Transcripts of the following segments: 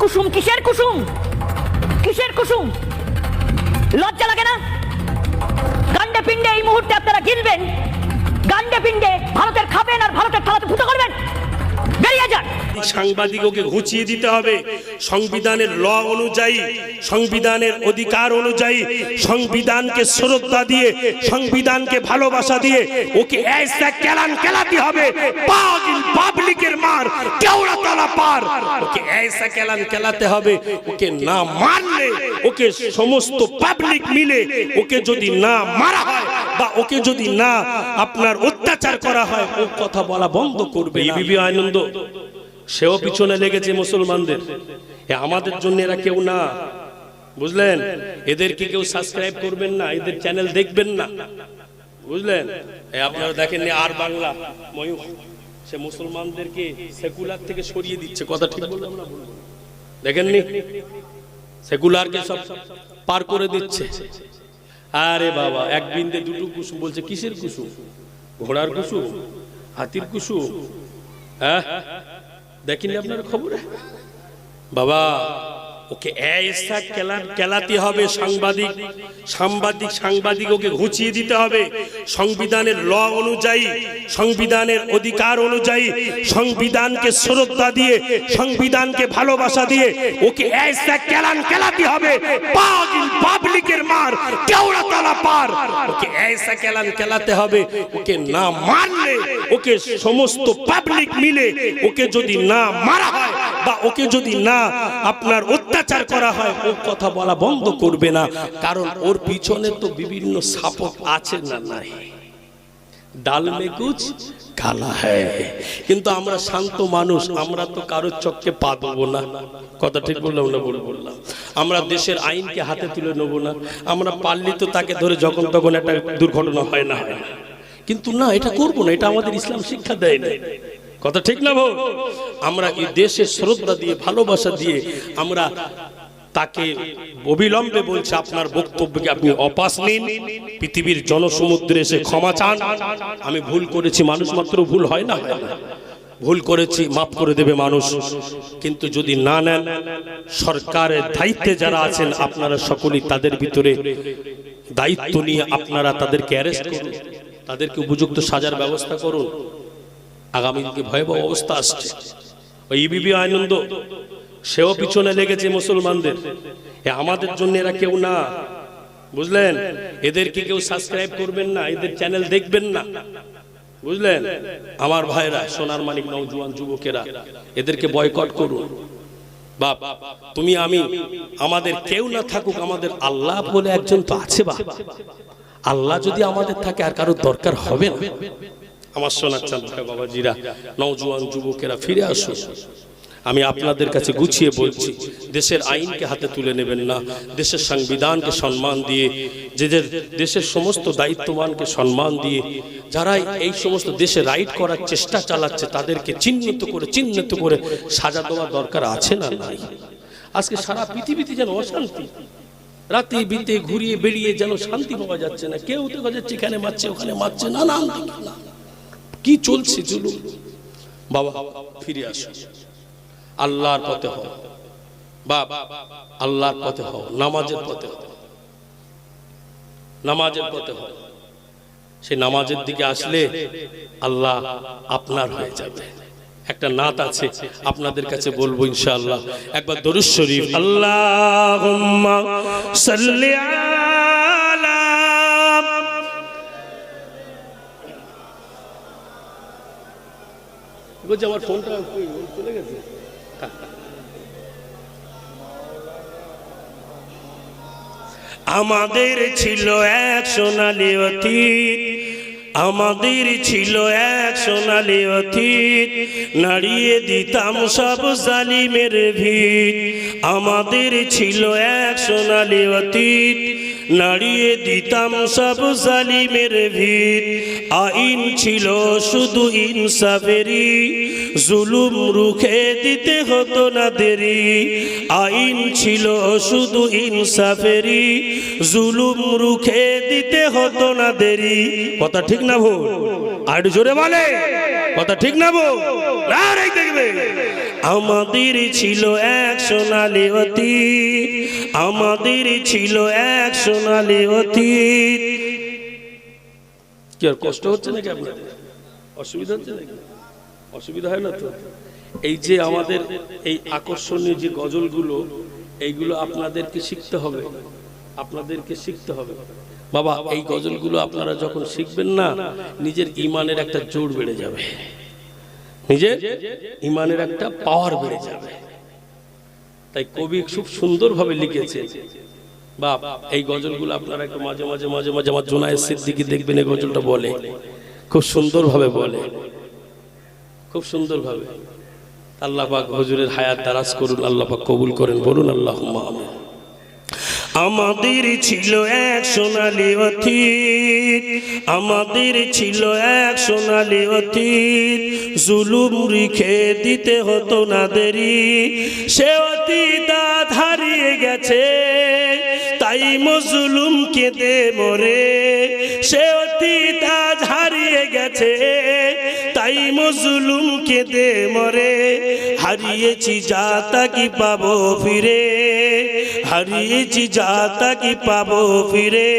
কুসুম, কিসের কুসুম? কিসের কুসুম? লজ্জা লাগে না? গান্ডে পিণ্ডে এই মুহূর্তে আপনারা গিলবেন। গান্ডে পিণ্ডে ভারতের খাবেন আর ভারতের থালাতে ফুটো করবেন। বেরিয়ে যান। সাংবাদিককে ঘুচিয়ে দিতে হবে। সংবিধানের ল অনুযায়ী, সংবিধানের অধিকার অনুযায়ী, সংবিধানকে শ্রদ্ধা দিয়ে, সংবিধানকে ভালোবাসা দিয়ে, ওকে কেলান কেলাতে হবে। পাগল পার ওকে ऐसा কেলান কেলাতে হবে, ওকে না মারলে ওকে সমস্ত পাবলিক মিলে ওকে যদি না মারা হয় বা ওকে যদি না আপনার অত্যাচার করা হয়, ও কথা বলা বন্ধ করবে ইবিবি আনন্দ, সেও পিছনে লেগেছে মুসলমানদের। আমাদের জন্য এরা কেউ না। বুঝলেন? এদেরকে কেউ সাবস্ক্রাইব করবেন না? এদের চ্যানেল দেখবেন না। বুঝলেন? আপনারা দেখেন আর বাংলা, ময়ূর। সে মুসলমানদেরকে সেকুলার থেকে সরিয়ে দিচ্ছে, কথা ঠিক বললাম না? দেখেননি? সেকুলারকে সব পার করে দিচ্ছে। আরে বাবা, এক বিন্দে দুটো কুসু বলছে, কিসের কুসু ঘোড়ার কুসু হাতির কুসু হ্যাঁ? দেখিনি আপনার খবরে? বাবা ওকে এসা কেলা, কেলাতে হবে, সাংবাদিক সাংবাদিক সাংবাদিক ওকে ঘুচিয়ে দিতে হবে। সংবিধানের ল অনুযায়ী, সংবিধানের অধিকার অনুযায়ী সংবিধানকে শ্রদ্ধা দিয়ে, সংবিধানকে ভালোবাসা দিয়ে ওকে এসা কেলান কেলাতে হবে। পাবলিকের মার কেওড়া তালা পার। ওকে এসা কেলান কেলাতে হবে। ওকে না মারলে ওকে সমস্ত পাবলিক মিলে ওকে যদি না মারা হয় বা ওকে যদি না আপনার অত্যাচার করা হয় ও কথা বলা বন্ধ করবে না। কারণ ওর পিছনে তো বিভিন্ন সাপোর্ট আছে না নাই। ডাল মে কুচ কালা হ্যায় কিন্তু আমরা শান্ত মানুষ, আমরা তো কারোর চক্কে পা দেবো না। কথা ঠিক বললাম না বলে বললাম? আমরা দেশের আইনকে হাতে তুলে নেব না। আমরা পারলি তো তাকে ধরে যখন তখন একটা দুর্ঘটনা হয় হয় না। কিন্তু না, এটা করব না, এটা আমাদের ইসলাম শিক্ষা দেয় না। কথা ঠিক না ভোট আমরা এই দেশে শ্রদ্ধা দিয়ে, ভালোবাসা দিয়ে আমরা তাকে অবিলম্বে বলছে, আপনার বক্তব্যকে আপনি অপাস নিন। পৃথিবীর জনসমুদ্রে এসে ক্ষমা চান। আমি ভুল করেছি, মানুষ মাত্র ভুল হয় না? ভুল করেছি, মাফ করে দেবে মানুষ। কিন্তু যদি না নেন, সরকারের দায়িত্বে যারা আছেন, আপনারা সকলেই তাদের ভিতরে দায়িত্ব নিয়ে আপনারা তাদেরকে অ্যারেস্ট করুন। তাদেরকে উপযুক্ত সাজার ব্যবস্থা করুন। আগামী দিনে ভয়াবহ অবস্থা আসছে। ওই ইবিবি আনন্দ, সেও পিছনে লেগেছে মুসলমানদের। এ আমাদের জন্য এরা কেউ না। বুঝলেন? এদেরকে কেউ সাবস্ক্রাইব করবেন না, এদের চ্যানেল দেখবেন না। বুঝলেন? আমার ভাইরা, সোনার মানিক, নওজোয়ান যুবকেরা, এদেরকে বয়কট করুন। বাপ, তুমি, আমি, আমাদের কেউ না থাকুক, আমাদের আল্লাহ বলে একজন তো আছে বা আল্লাহ যদি আমাদের থাকে, আর কারোর দরকার হবে না। আমার শোনাচ্ছেন ভাই বাবাজিরা নওজোয়ান যুবকেরা, ফিরে আসুন। আমি আপনাদের কাছে গুছিয়ে বলছি, দেশের আইনকে হাতে তুলে নেবেন না। দেশের সংবিধানকে সম্মান দিয়ে যেদের দেশের সমস্ত দায়িত্ববানকে সম্মান দিয়ে যারা এই সমস্ত দেশে রাইট করার চেষ্টা চালাচ্ছে, তাদেরকে চিহ্নিত করে চিহ্নিত করে সাজা দেওয়ার দরকার আছে না নাই? আজকে সারা পৃথিবীতে যেন অশান্তি, রাতে বিতে ঘুরিয়ে বেরিয়ে যেন শান্তি পাওয়া যাচ্ছে না, কেউ তো যাচ্ছে এখানে মারছে, ওখানে মারছে না না কি চলছে চলুন বাবা, ফিরে আসো। আল্লাহর পথে হও। বাপ, আল্লাহর পথে হও। নামাজের পথে হও। নামাজের পথে হও। সেই নামাজের দিকে আসলে আল্লাহ আপনার হয়ে যাবে। একটা নাত আছে, আপনাদের কাছে বলব ইনশাআল্লাহ। একবার দরুদ শরীফ, আল্লাহুম্মা সাল্লি আলা বলছি আমার ফোনটা চলে গেছে? আমাদের ছিল এক সোনালি অতীত, আমাদের ছিল এক সোনালি অতীত। নাড়িয়ে দিতাম সব জালিমের ভিড় আমাদের ছিল এক সোনালি অতীত। নাড়িয়ে দিতাম সব জালিমের ভিড়। আইন ছিল শুধু ইনসাফেরি জুলুম রুখে দিতে হতো না দেরি। আইন ছিল শুধু ইনসাফেরি জুলুম রুখে দিতে হতো না দেরি। কথা ঠিক না ভুল? আর জোরে বলে। কথা ঠিক না ভুল? না দেখবে। আমাদের ছিল এক সোনালি অতীত। আমাদের ছিল এক সোনালি অতীত। কি আর কষ্ট হচ্ছে নাকি আপনাদের অসুবিধা হচ্ছে নাকি? অসুবিধা হয় না তো? এই যে আমাদের এই আকর্ষণীয় যে গজলগুলো, এইগুলো আপনাদেরকে শিখতে হবে। আপনাদেরকে শিখতে হবে। বাবা, এই গজলগুলো আপনারা যখন শিখবেন না, নিজের ইমানের একটা জোর বেড়ে যাবে। নিজের ইমানের একটা পাওয়ার বেড়ে যাবে। তাই কবি খুব সুন্দরভাবে লিখেছে বা এই গজলগুলো আপনারা একটু মাঝে মাঝে মাঝে মাঝে আমার জোনায়ের সিদ্দিকি দেখবেন, এই গজলটা বলে। খুব সুন্দরভাবে বলে। খুব সুন্দরভাবে। আল্লাহ পাক হুজুরের হায়াত দারাজ করুন, আল্লাহ পাক কবুল করেন। বলুন আল্লাহ আমাদের ছিল এক সোনালি অতীত। আমাদের ছিল এক সোনালি অতীত। জুলুম রিখে দিতে হতো না দেরি। সে অতীত হারিয়ে গেছে, তাই মজলুম কেঁদে মরে। সে অতীত মজলুম কেঁদে মরে। হারিয়েছি যা তা কি পাবো ফিরে? হারিয়েছি যা কি পাবো ফিরে?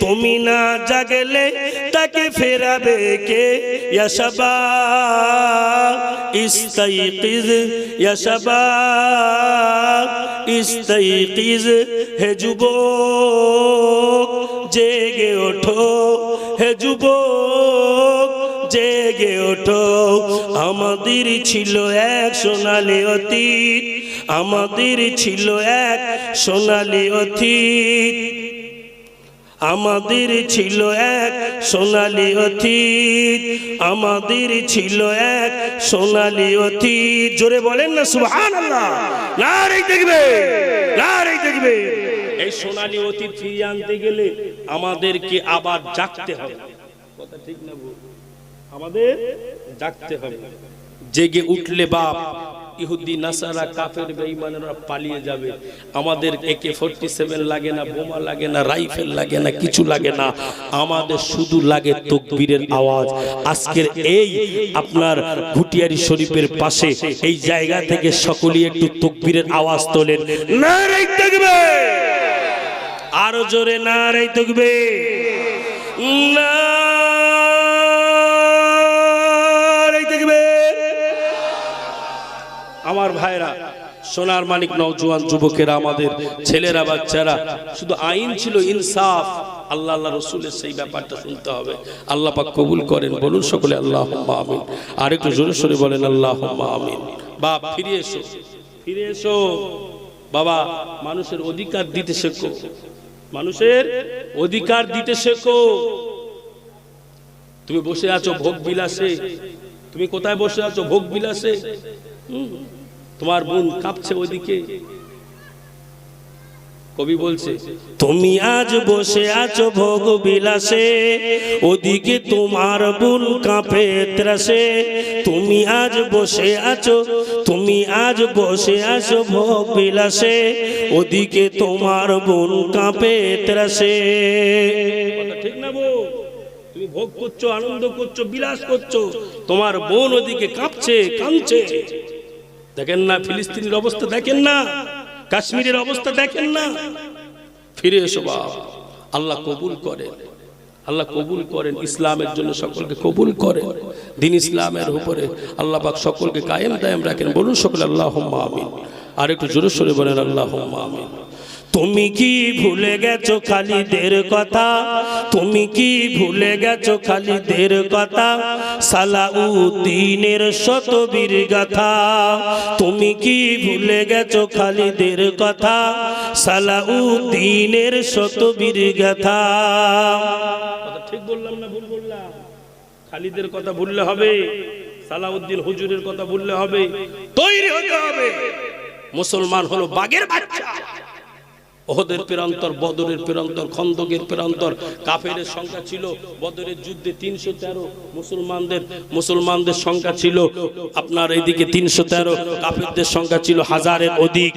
তুমি না জাগলে তাকে ফেরাবে কে? ইয়াশাবা ইস্তাইকিজ ইয়াশাবা ইস্তাইকিজ, হে যুবক, জেগে ওঠো, হে যুবক। জেগে ওঠো। আমাদের ছিল এক সোনালি অতীত। আমাদের ছিল এক সোনালি অতীত। আমাদের ছিল এক সোনালি অতীত। আমাদের ছিল এক সোনালি অতীত। জোরে বলেন না সুবহান আল্লাহ দেখবে দেখবে। এই সোনালি অতীত ফিরিয়ে আনতে গেলে আমাদেরকে আবার জাগতে হবে। কথা ঠিক না? আমাদের জাগতে হবে। জেগে উঠলে বাপ, ইহুদি, নাসারা, কাফের, বেঈমানেরা পালিয়ে যাবে। আমাদের একে ফোরটি সেভেন লাগে না, বোমা লাগে না, রাইফেল লাগে না, কিছু লাগে না। আমাদের শুধু লাগে তকবীরের আওয়াজ। আজকের এই আপনার ভুটিয়ারি শরীফের পাশে, এই জায়গা থেকে সকলেই একটু তকবীরের আওয়াজ তোলেন। না রে দেখবে আরও জোরে না রে দেখবে না আমার ভাইরা, সোনার মানিক নওজোয়ান যুবকেরা, আমাদের ছেলেরা, বাচ্চারা, শুধু আইন ছিল ইনসাফ। আল্লাহ আল্লাহ রসুলের সেই ব্যাপারটা শুনতে হবে। আল্লাহ পাক কবুল করেন, বলুন সকলে আল্লাহ আমিন। আর একটু জোরে সরে বলেন আল্লাহ আমিন। বাপ, ফিরে এসো। ফিরে এসো। বাবা, মানুষের অধিকার দিতে শেখো। মানুষের অধিকার দিতে শেখো। তুমি বসে আছো ভোগ বিলাসে। তুমি কোথায় বসে আছো ভোগ বিলাসে? তোমার বোন কাঁপছে ওইদিকে। কবি বলছে, তুমি আজ বসে আছো ভোগ বিলাসে, ওদিকে তোমার বোন কাঁপে ত্রাসে। তুমি আজ বসে আছো, তুমি আজ বসে আছো ভোগ বিলাসে, ওদিকে তোমার বোন কাঁপে ত্রাসে। ঠিক না বউ? তুমি ভোগ করছ, আনন্দ করছ, বিলাস করছ, তোমার বোন ওদিকে কাঁপছে, কাঁদছে। দেখেন না, ফিলিস্তিনের অবস্থা দেখেন না, কাশ্মীরের অবস্থা দেখেন না। ফিরে এসো বাপ, আল্লাহ কবুল করেন। আল্লাহ কবুল করেন, ইসলামের জন্য সকলকে কবুল করেন। দিন ইসলামের উপরে আল্লাহ পাক সকলকে কায়েম দায়েম রাখেন। বলুন সকলে আল্লাহ আমিন। আর একটু জোরে সরে বলেন আল্লাহ আমিন। তুমি কি ভুলে গেছো খালিদের কথা? তুমি কি ভুলে গেছো খালিদের কথা? সালাউদ্দিনের শতবীর গাথা। তুমি কি ভুলে গেছো খালিদের কথা? সালাউদ্দিনের শতবীর গাথা। ঠিক বললাম না ভুল বললাম? খালিদের কথা ভুললে হবে, সালাউদ্দিন হুজুরের কথা ভুললে হবে, তৈরি হতে হবে। মুসলমান হলো বাগের বাচ্চা। ওহদের পেরান্তর, বদরের পেরান্তর, খন্দকের পেরান্তর, কাফেরের সংখ্যা ছিল বদরের যুদ্ধে তিনশো তেরো, মুসলমানদের মুসলমানদের সংখ্যা ছিল আপনার এইদিকে তিনশো তেরো, কাফেরদের সংখ্যা ছিল হাজারের অধিক।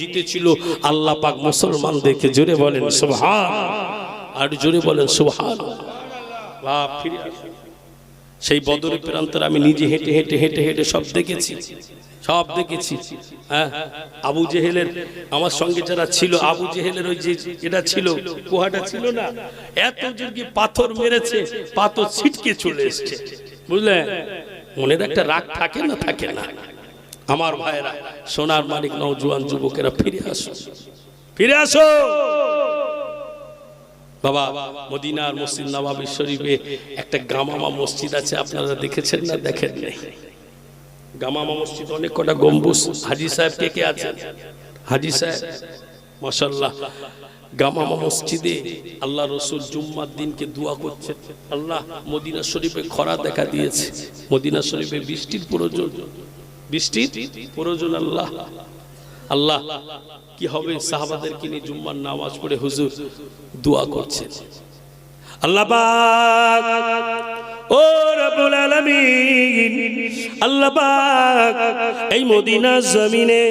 জিতেছিল আল্লাহ পাক মুসলমানদেরকে জোরে বলেন, সুবহান। আর জোরে বলেন, সুবহান। বাপ, ফিরে সেই বদরে প্রান্তরে আমি নিজে হেঁটে হেঁটে হেঁটে হেঁটে সব দেখেছি। সব দেখেছি। হ্যাঁ? আবু জেহেলের, আমার সঙ্গে যারা ছিল, আবু জেহেলের ওই যে এটা ছিল কুহাটা ছিল না? এত জোরকি পাথর মেরেছে, পাথর ছিটকে চলে এসছে। বুঝলেন মনের একটা রাগ থাকে না থাকে না? আমার ভাইরা সোনার মালিক, নওজোয়ান যুবকেরা, ফিরে আসো। ফিরে আসো! বাবা, মদিনার মসজিদ নবাবী শরীফে একটা গামামা মসজিদ আছে, আপনারা দেখেছেন না? দেখেন নাই। গামামা মসজিদ অনেক কটা গম্বুজ। হাজি সাহেব কে কে আছেন? হাজি সাহেব মাসাল্লাহ গামামা মসজিদে আল্লাহ রসুল জুম্মার দিনকে দোয়া করছে আল্লাহ মদিনা শরীফে খরা দেখা দিয়েছে। মদিনা শরীফে বৃষ্টির প্রয়োজন। বৃষ্টির প্রয়োজন আল্লাহ। আল্লাহ, কি হবে সাহাবাদেরকে নিয়ে জুম্মার নামাজ পড়ে হুজুর দোয়া করছেন। আল্লাহ আল্লাহ এই জমিনে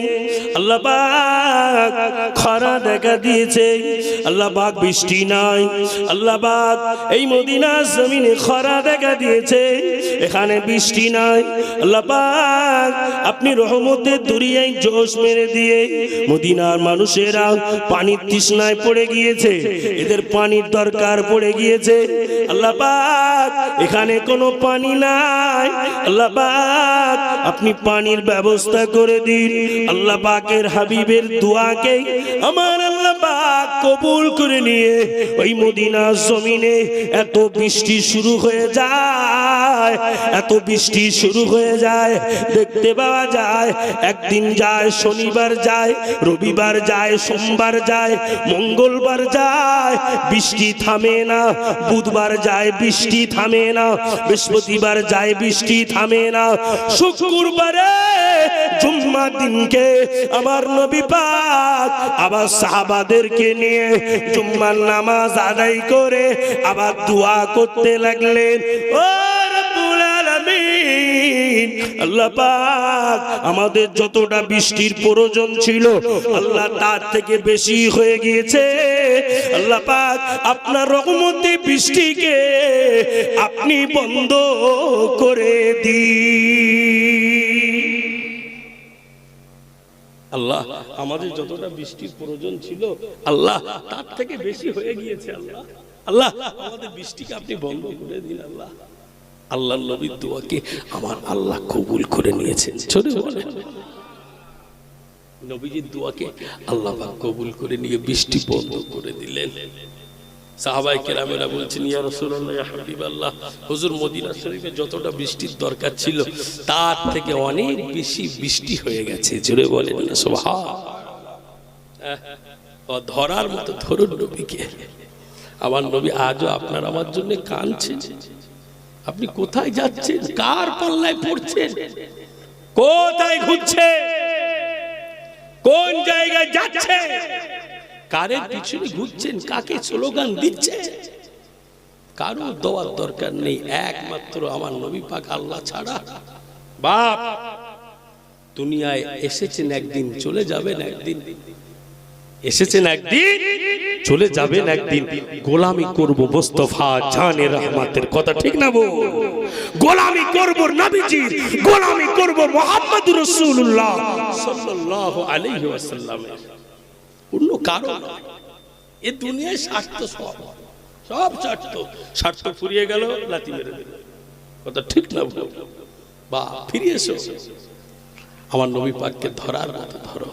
খরা দেখা দিয়েছে বৃষ্টি নাই এই মদিনা জমিনে খরা দেখা দিয়েছে। এখানে বৃষ্টি নাই। আল্লাহ পাক আপনি রহমতের দুরিয়ায় জোশ মেরে দিয়ে মদিনার মানুষেরা পানির তৃষ্ণায় পড়ে গিয়েছে। এদের পানির দরকার পড়ে গিয়েছে। আল্লাহ পাক এখানে কোনো পানি নাই। আল্লাহ পাক আপনি পানির ব্যবস্থা করে দিন। আল্লাহ পাকের হাবিবের দোয়াকে আমার আল্লাহ পাক কবুল করে নিয়ে ওই মদিনার জমিনে এত বৃষ্টি শুরু হয়ে যায়। এত বৃষ্টি শুরু হয়ে যায়, দেখতে পাওয়া যায়, একদিন যায়, শনিবার যায়, রবিবার যায়, সোমবার যায়, মঙ্গলবার যায়, বৃষ্টি থামে না, বুধবার যায়, বৃষ্টি থামে না, বৃহস্পতিবার যায়, বৃষ্টি থামে না। শুক্রবারে জুম্মা দিনকে আমার নবী পাক আবার সাহাবাদেরকে নিয়ে জুম্মার নামাজ আদায় করে আবার দোয়া করতে লাগলেন। ও আলামিন আল্লাহ পাক আমাদের যতটা বৃষ্টির প্রয়োজন ছিল, আল্লাহ তার থেকে বেশি হয়ে গিয়েছে। আল্লাহ পাক আপনার রহমতে বৃষ্টিকে আপনি বন্ধ করে দিন। আল্লাহ আমাদের যতটা বৃষ্টির প্রয়োজন ছিল, আল্লাহ তার থেকে বেশি হয়ে গিয়েছে, আল্লাহ। আল্লাহ আমাদের বৃষ্টিকে আপনি বন্ধ করে দিন, আল্লাহ। আল্লাহ নবীর দোয়াকে আমার আল্লাহ কবুল করে নিয়েছেন। নবীজির দোয়াকে আল্লাহ কবুল করে নিয়ে বৃষ্টি বন্ধ করে দিলেন। সাহাবাই কেরামেরা বলছেন শরীফে যতটা বৃষ্টির দরকার ছিল, তার থেকে অনেক বেশি বৃষ্টি হয়ে গেছে। জোরে ধরার মতো ধরুন নবীকে। আমার নবী আজও আপনার আমার জন্য কাঁদছেন। আপনি কোথায় যাচ্ছেন? কার পাল্লায় পড়ছেন? কোথায় ঘুরছে কোন জায়গায় যাচ্ছে কারের পিছনে ঘুরছেন কাকে স্লোগান দিচ্ছে কারও দেওয়ার দরকার নেই একমাত্র আমার নবী পাক আল্লাহ ছাড়া। বাপ! দুনিয়ায় এসেছেন একদিন চলে যাবেন একদিন এসেছেন একদিন, চলে যাবেন একদিন। গোলামি করব মোস্তফা জানে রহমাতের কথা, ঠিক না বল গোলামি করব নবীজির, গোলামি করব মোহাম্মদ রাসূলুল্লাহ সাল্লাল্লাহু আলাইহি অন্য কারণ এ দুনিয়ায় স্বার্থ সব। সব স্বার্থ। স্বার্থ ফুরিয়ে গেল লাতি মেরে কথা ঠিক না ভুল বা ফিরে এসো। আমার নবী পাককে ধরার মতো ধরো।